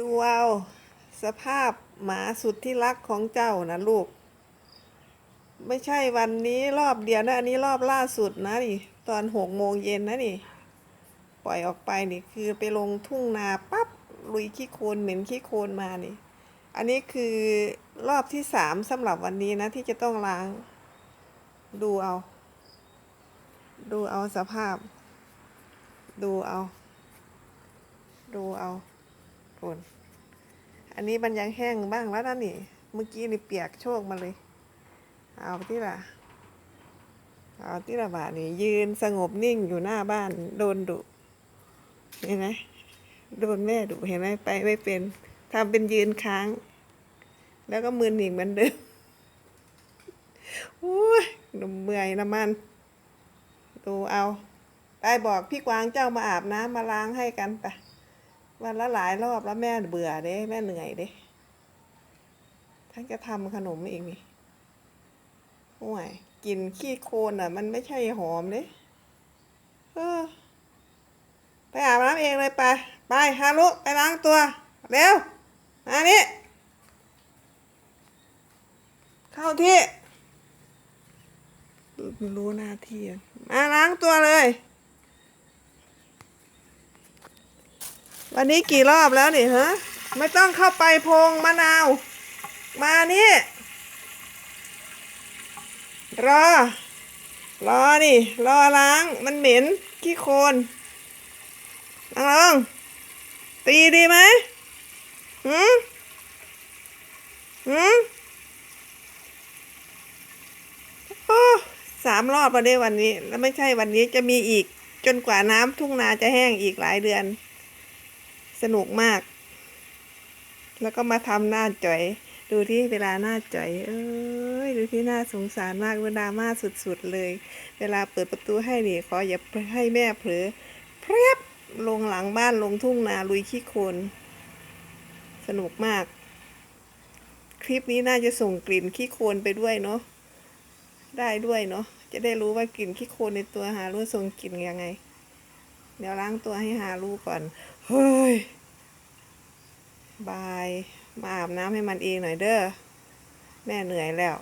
ดูเอาสภาพหมาสุดที่รักของเจ้านะลูก ไม่ใช่วันนี้รอบเดียวนะ อันนี้รอบล่าสุดนะนี่ ตอนหกโมงเย็นนะนี่ ปล่อยออกไปนี่คือไปลงทุ่งนาปั๊บลุยขี้โคลนเหม็นขี้โคลนมานี่ อันนี้คือรอบที่สามสำหรับวันนี้นะ ที่จะต้องล้าง ดูเอา ดูเอาสภาพ ดูเอา ดูเอา ทนอันนี้มันยังแห้งบ้างแล้วนะนี่ เมื่อกี้นี่เปียกโชกมาเลย เอาที่ละเอาที่ละบาทนี่ ยืนสงบนิ่งอยู่หน้าบ้านโดนดุเห็นไหมโดนแม่ดุเห็นไหมไปไม่เป็นทำเป็นยืนค้าง แล้วก็มือหนีเหมือนเดิมโอ้ยหนุ่มเมื่อยน้ำมัน ดูเอา ไปบอกพี่กวางเจ้ามาอาบน้ำมาล้างให้กันไป วันละหลายรอบแล้วแม่เบื่อเด้ แม่เหนื่อยเด้ทั้งจะทำขนมอีกนี่ห่วยกลินขี้โคลนอะ มันไม่ใช่หอมเด้เออไปอาบน้ำเองเลยไป ไปฮารุไปล้างตัว เร็ว มานี่ เข้าที่ รู้หน้าที่มาล้างตัวเลย วันนี้กี่รอบแล้วนี่ฮะ ไม่ต้องเข้าไปพงมะนาว มานี่ รอ รอนี่ รอล้างมันเหม็นขี้โคลนนั่งลงตีดีไหมหืมหืมโอ้สามรอบแล้วเด้วันนี้ แล้วไม่ใช่วันนี้จะมีอีกจนกว่าน้ำทุ่งนาจะแห้งอีกหลายเดือน สนุกมาก แล้วก็มาทำหน้าจ่อย ดูที่เวลาหน้าจ่อย เอ้ยดูที่หน้าสงสารมากเวลามาสุด ๆ เลย เวลาเปิดประตูให้นี่ขออย่าให้แม่เผลอเพรียบลงหลังบ้านลงทุ่งนาลุยขี้โคลนสนุกมาก คลิปนี้น่าจะส่งกลิ่นขี้โคลนไปด้วยเนาะได้ด้วยเนาะจะได้รู้ว่ากลิ่นขี้โคลนในตัวหารู้ทรงกลิ่นยังไง เดี๋ยวล้างตัวให้หาลูกก่อน เฮ้ย บาย มาอาบน้ำให้มันเองหน่อยเด้อ แม่เหนื่อยแล้ว